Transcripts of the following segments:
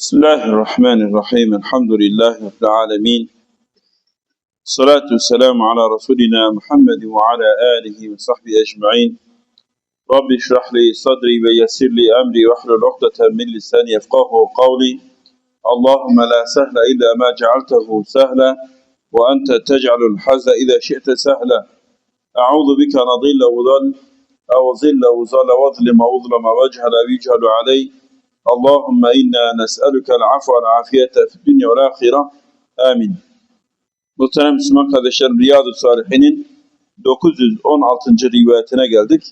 بسم الله الرحمن الرحيم الحمد لله رب العالمين الصلاة والسلام على رسولنا محمد وعلى آله وصحبه أجمعين رب اشرح لي صدري ويسر لي أمري واحلل عقدة من لساني يفقه قولي اللهم لا سهل إلا ما جعلته سهلا وأنت تجعل الحزن إذا شئت سهلا أعوذ بك أن أضل وضل أو ظل وظل واظلم وأظلم واجهل ويجهل علي اللهم إنا نسألك العفو والعافية في الدنيا والآخرة آمين Muhterem Müslüman kardeşlerim Riyad-ı Salihin'in 916. rivayetine geldik.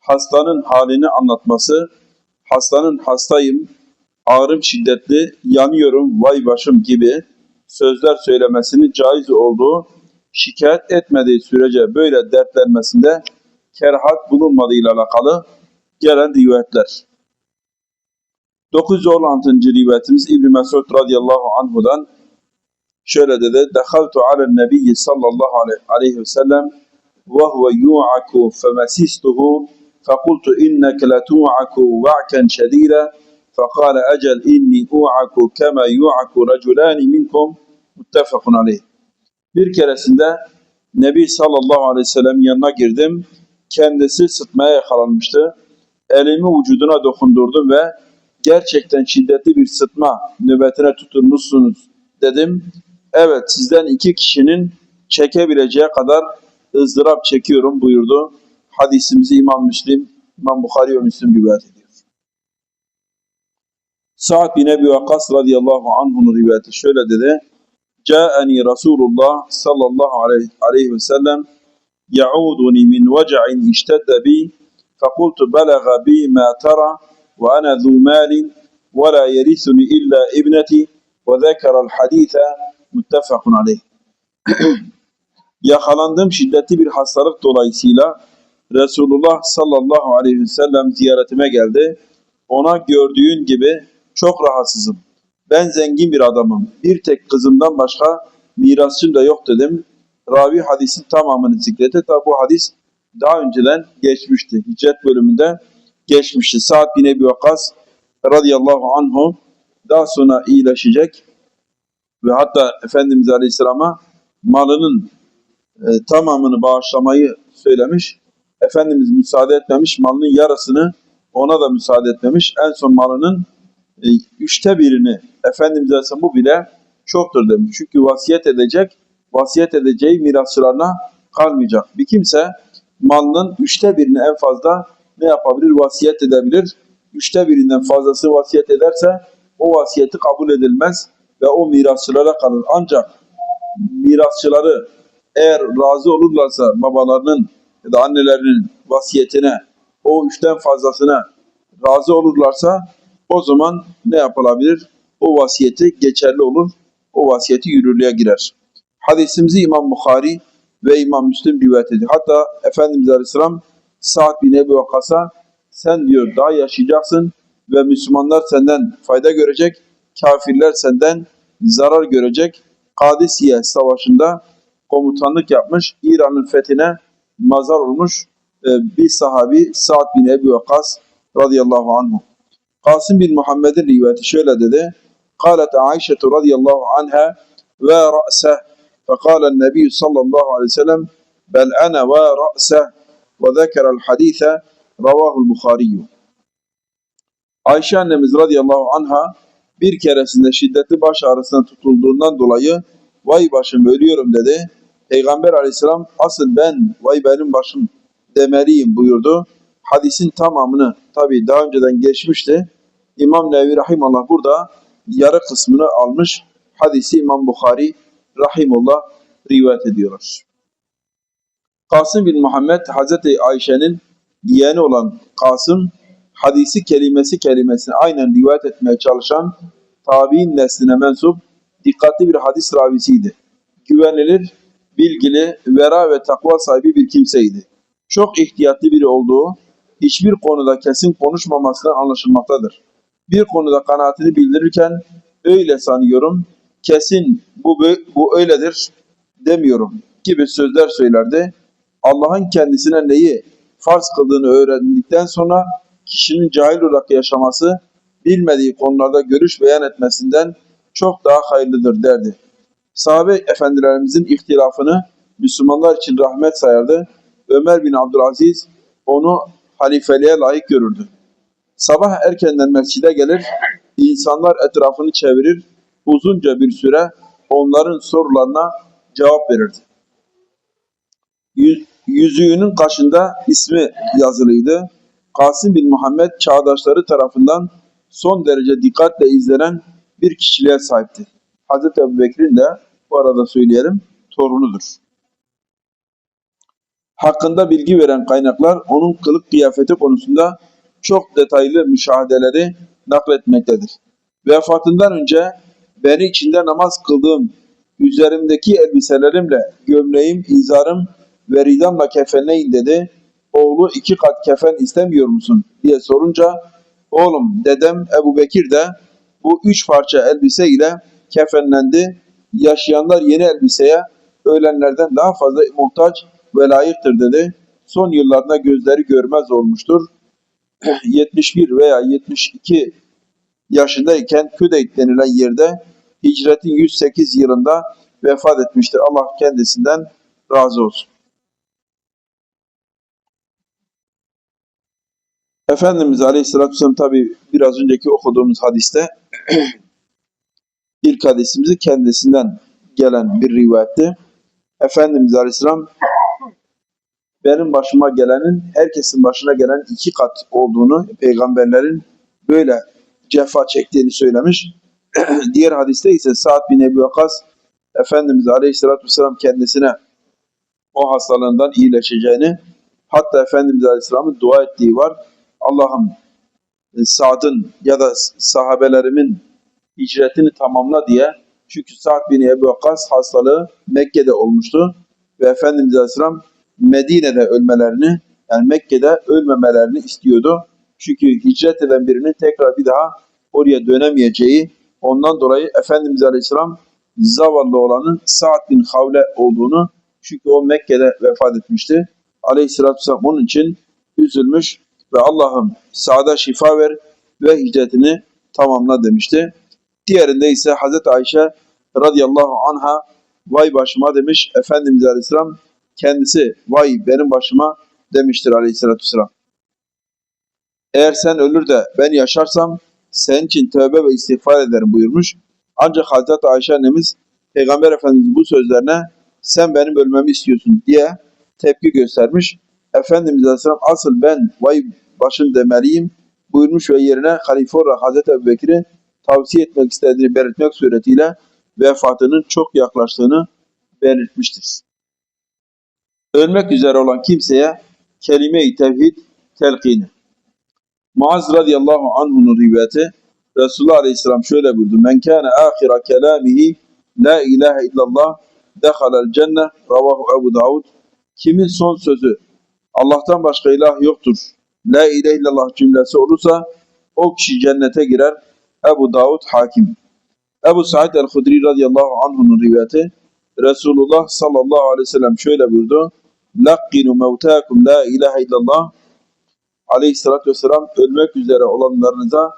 Hastanın halini anlatması, hastanın hastayım, ağrım şiddetli, yanıyorum, vay başım gibi sözler söylemesinin caiz olduğu, şikayet etmediği sürece böyle dertlenmesinde kerhat bulunmadığıyla alakalı gelen rivayetler. 916. rivayetimiz İbn Mesud radıyallahu anhu'dan şöyle dedi. Dehaltu alen nebiyyi sallallahu aleyhi ve sellem ve huve yu'aku femesistuhu fekultu inneke letu'aku va'ken şedîre fekale ecel inni u'aku kema yu'aku raculani minkum muttefakun aleyh. Bir keresinde Nebi sallallahu aleyhi ve sellem yanına girdim. Kendisi sıtmaya yakalanmıştı. Elimi vücuduna dokundurdum ve gerçekten şiddetli bir sıtma nöbetine tutulmuşsunuz dedim. Evet sizden iki kişinin çekebileceği kadar ızdırap çekiyorum buyurdu. Hadisimizi İmam Müslim, İmam Bukhari ve Müslim rivayet ediyor. Sa'd bin Ebi Vakkas radıyallahu anh'un rivayeti şöyle dedi. Câeni Resulullah sallallahu aleyhi, aleyhi ve sellem يعودني من وجع اشتد بي فقلت بلغ بي ما ترى وأنا ذو مال ولا يرثني إلا ابنتي وذكر الحديث متفق عليه Yakalandığım şiddetli bir hastalık dolayısıyla Resulullah sallallahu aleyhi ve sellem ziyaretime geldi. Ona gördüğün gibi çok rahatsızım. Ben zengin bir adamım. Bir tek kızımdan başka mirasçım da yok dedim. Ravi hadisin tamamını zikretti. Tabi bu hadis daha önceden geçmişti. Hicret bölümünde geçmişti. Sa'd bin Ebi Vakkas radıyallahu anhu daha sonra iyileşecek ve hatta Efendimiz Aleyhisselam'a malının e, tamamını bağışlamayı söylemiş. Efendimiz müsaade etmemiş. Malının yarısını ona da müsaade etmemiş. En son malının e, üçte birini Efendimiz Aleyhisselam bu bile çoktur demiş. Çünkü vasiyet edecek, vasiyet edeceği mirasçılarına kalmayacak. Bir kimse malının üçte birini en fazla ne yapabilir? Vasiyet edebilir. Üçte birinden fazlası vasiyet ederse o vasiyeti kabul edilmez ve o mirasçılara kalır. Ancak mirasçıları eğer razı olurlarsa babalarının ya da annelerinin vasiyetine o üçten fazlasına razı olurlarsa o zaman ne yapılabilir? O vasiyeti geçerli olur. O vasiyeti yürürlüğe girer. Hadisimizi İmam Bukhari ve İmam Müslim rivayet ediyor. Hatta Efendimiz Aleyhisselam Sa'd bin Ebu Vakkas'a sen diyor daha yaşayacaksın ve Müslümanlar senden fayda görecek, kafirler senden zarar görecek. Kadisiye Savaşı'nda komutanlık yapmış, İran'ın fethine mazar olmuş e, bir sahabi Sa'd bin Ebu Vakkas radıyallahu anhu. Kasım bin Muhammed'in rivayeti şöyle dedi. قالت عائشة رضي الله عنها ورأسه فقال النبي صلى الله عليه وسلم بل أنا ورأسه وذكر الحديث رواه البخاري Ayşe annemiz radıyallahu anha bir keresinde şiddetli baş ağrısına tutulduğundan dolayı vay başım ölüyorum dedi. Peygamber aleyhisselam asıl ben vay benim başım demeliyim buyurdu. Hadisin tamamını tabi daha önceden geçmişti. İmam Nevi Rahimallah burada yarı kısmını almış. Hadisi İmam Bukhari Rahimullah rivayet ediyorlar. Kasım bin Muhammed Hazreti Ayşe'nin yeğeni olan Kasım hadisi kelimesi kelimesini aynen rivayet etmeye çalışan tabi'in nesline mensup dikkatli bir hadis ravisiydi. Güvenilir, bilgili, vera ve takva sahibi bir kimseydi. Çok ihtiyatlı biri olduğu, hiçbir konuda kesin konuşmamasına anlaşılmaktadır. Bir konuda kanaatini bildirirken öyle sanıyorum, kesin bu, bu öyledir demiyorum gibi sözler söylerdi. Allah'ın kendisine neyi farz kıldığını öğrendikten sonra kişinin cahil olarak yaşaması bilmediği konularda görüş beyan etmesinden çok daha hayırlıdır derdi. Sahabe efendilerimizin ihtilafını Müslümanlar için rahmet sayardı. Ömer bin Abdülaziz onu halifeliğe layık görürdü. Sabah erkenden mescide gelir, insanlar etrafını çevirir, uzunca bir süre onların sorularına cevap verirdi. Yü- Yüzüğünün kaşında ismi yazılıydı. Kasım bin Muhammed çağdaşları tarafından son derece dikkatle izlenen bir kişiliğe sahipti. Hazreti Ebu Bekir'in de bu arada söyleyelim torunudur. Hakkında bilgi veren kaynaklar onun kılık kıyafeti konusunda çok detaylı müşahedeleri nakletmektedir. Vefatından önce beni içinde namaz kıldığım üzerimdeki elbiselerimle gömleğim, izarım ve ridamla kefenleyin dedi. Oğlu iki kat kefen istemiyor musun diye sorunca oğlum dedem Ebu Bekir de bu üç parça elbise ile kefenlendi. Yaşayanlar yeni elbiseye ölenlerden daha fazla muhtaç ve layıktır dedi. Son yıllarında gözleri görmez olmuştur. 71 veya 72 yaşındayken Küdeyt denilen yerde hicretin 108 yılında vefat etmiştir. Allah kendisinden razı olsun. Efendimiz Aleyhisselatü Vesselam tabi biraz önceki okuduğumuz hadiste ilk hadisimizi kendisinden gelen bir rivayetti. Efendimiz Aleyhisselam benim başıma gelenin herkesin başına gelen iki kat olduğunu peygamberlerin böyle cefa çektiğini söylemiş. Diğer hadiste ise Sa'd bin Ebu Vakas Efendimiz Aleyhisselatü Vesselam kendisine o hastalığından iyileşeceğini hatta Efendimiz Aleyhisselam'ın dua ettiği var. Allah'ım e, Sa'd'ın ya da sahabelerimin hicretini tamamla diye çünkü Sa'd bin Ebu Vakas hastalığı Mekke'de olmuştu ve Efendimiz Aleyhisselam Medine'de ölmelerini yani Mekke'de ölmemelerini istiyordu. Çünkü hicret eden birinin tekrar bir daha oraya dönemeyeceği ondan dolayı Efendimiz Aleyhisselam zavallı olanın Sa'd bin Havle olduğunu çünkü o Mekke'de vefat etmişti. Aleyhisselatü Vesselam onun için üzülmüş ve Allah'ım Sa'da şifa ver ve hicretini tamamla demişti. Diğerinde ise Hazreti Ayşe radıyallahu anha vay başıma demiş Efendimiz Aleyhisselam kendisi vay benim başıma demiştir aleyhissalatü vesselam. Eğer sen ölür de ben yaşarsam senin için tövbe ve istiğfar ederim buyurmuş. Ancak Hazreti Ayşe annemiz Peygamber Efendimiz bu sözlerine sen benim ölmemi istiyorsun diye tepki göstermiş. Efendimiz Aleyhisselam asıl ben vay başın demeliyim buyurmuş ve yerine halife olarak Hazreti Ebu Bekir'i tavsiye etmek istediğini belirtmek suretiyle vefatının çok yaklaştığını belirtmiştir ölmek üzere olan kimseye kelime-i tevhid telkini. Muaz radıyallahu anh'un rivayeti Resulullah aleyhisselam şöyle buyurdu. Men kâne âhira kelâmihi la ilahe illallah dehalel cenne ravahu Ebu Davud. Kimin son sözü Allah'tan başka ilah yoktur. La ilahe illallah cümlesi olursa o kişi cennete girer. Ebu Davud hakim. Ebu Said el-Hudri radıyallahu anh'un rivayeti Resulullah sallallahu aleyhi ve sellem şöyle buyurdu. Lakkinu mevtâkum la ilahe illallah Aleyhissalatü vesselam ölmek üzere olanlarınıza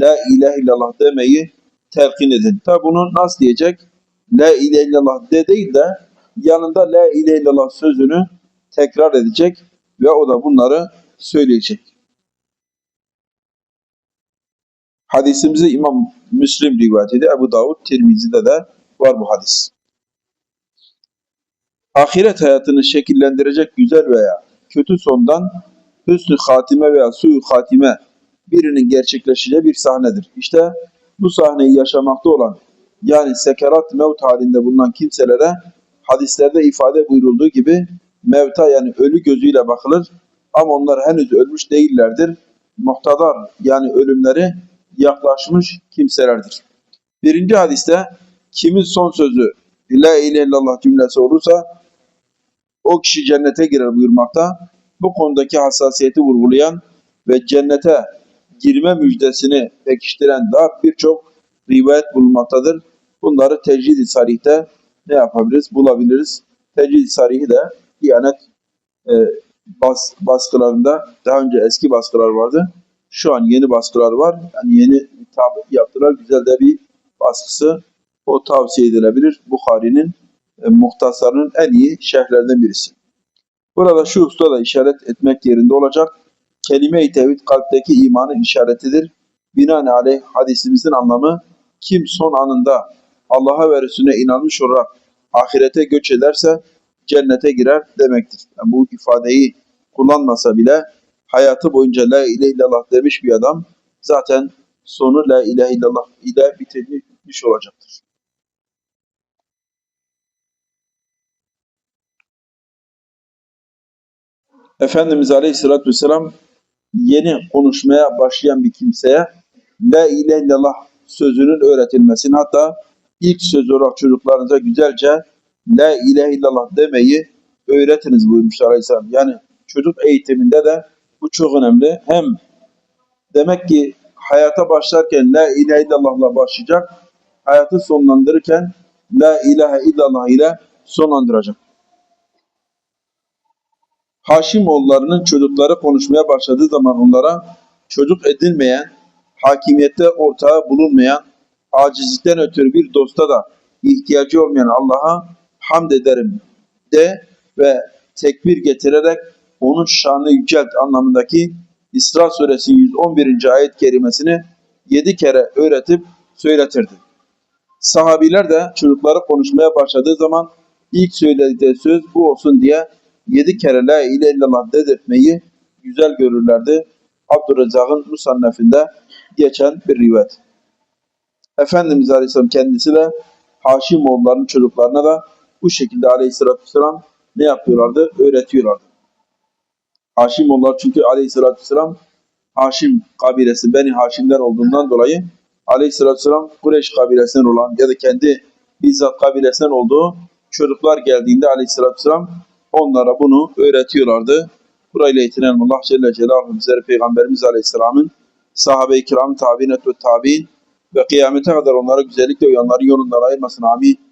La ilahe illallah demeyi telkin edin. Tabi bunu nasıl diyecek? La ilahe illallah de değil de yanında La ilahe illallah sözünü tekrar edecek ve o da bunları söyleyecek. Hadisimizi İmam Müslim rivayet ediyor. Ebu Davud, Tirmizi'de de var bu hadis ahiret hayatını şekillendirecek güzel veya kötü sondan hüsnü hatime veya suyu hatime birinin gerçekleşeceği bir sahnedir. İşte bu sahneyi yaşamakta olan yani sekerat mevt halinde bulunan kimselere hadislerde ifade buyurulduğu gibi mevta yani ölü gözüyle bakılır ama onlar henüz ölmüş değillerdir. Muhtadar yani ölümleri yaklaşmış kimselerdir. Birinci hadiste kimin son sözü La ilahe illallah cümlesi olursa o kişi cennete girer buyurmakta. Bu konudaki hassasiyeti vurgulayan ve cennete girme müjdesini pekiştiren daha birçok rivayet bulunmaktadır. Bunları tecrid-i sarihte ne yapabiliriz? Bulabiliriz. Tecrid-i sarihi de Diyanet e, bas, baskılarında daha önce eski baskılar vardı. Şu an yeni baskılar var. Yani yeni tabi yaptılar. Güzel de bir baskısı. O tavsiye edilebilir. Bukhari'nin e, muhtasarının en iyi şerhlerinden birisi. Burada şu hususta da işaret etmek yerinde olacak. Kelime-i tevhid kalpteki imanın işaretidir. Binaenaleyh hadisimizin anlamı kim son anında Allah'a ve Resulüne inanmış olarak ahirete göç ederse cennete girer demektir. Yani bu ifadeyi kullanmasa bile hayatı boyunca la ilahe illallah demiş bir adam zaten sonu la ilahe illallah ile bitirmiş olacaktır. Efendimiz Aleyhisselatü Vesselam yeni konuşmaya başlayan bir kimseye La ilahe illallah sözünün öğretilmesini hatta ilk söz olarak çocuklarınıza güzelce La ilahe illallah demeyi öğretiniz buyurmuşlar Aleyhisselam. Yani çocuk eğitiminde de bu çok önemli. Hem demek ki hayata başlarken La ilahe illallah'la başlayacak. Hayatı sonlandırırken La ilahe illallah ile sonlandıracak. Haşimoğullarının çocukları konuşmaya başladığı zaman onlara çocuk edilmeyen, hakimiyette ortağı bulunmayan, acizlikten ötürü bir dosta da ihtiyacı olmayan Allah'a hamd ederim de ve tekbir getirerek onun şanını yücelt anlamındaki İsra suresi 111. ayet kerimesini yedi kere öğretip söyletirdi. Sahabiler de çocukları konuşmaya başladığı zaman ilk söylediği söz bu olsun diye yedi kere la ilahe illallah dedirtmeyi güzel görürlerdi. Abdurrezzak'ın Musannef'inde geçen bir rivayet. Efendimiz Aleyhisselam kendisi de Haşimoğullarının çocuklarına da bu şekilde Aleyhisselatü Vesselam ne yapıyorlardı? Öğretiyorlardı. Haşimoğullar çünkü Aleyhisselatü Vesselam Haşim kabilesi Beni Haşim'den olduğundan dolayı Aleyhisselatü Vesselam Kureyş kabilesinden olan ya da kendi bizzat kabilesinden olduğu çocuklar geldiğinde Aleyhisselatü Vesselam onlara bunu öğretiyorlardı. Burayla yetinen Allah Celle Celaluhu bizlere Peygamberimiz Aleyhisselam'ın sahabe-i kiram, tabi'in ve tabi'in ve kıyamete kadar onlara güzellikle uyanların yolundan ayırmasın. Amin.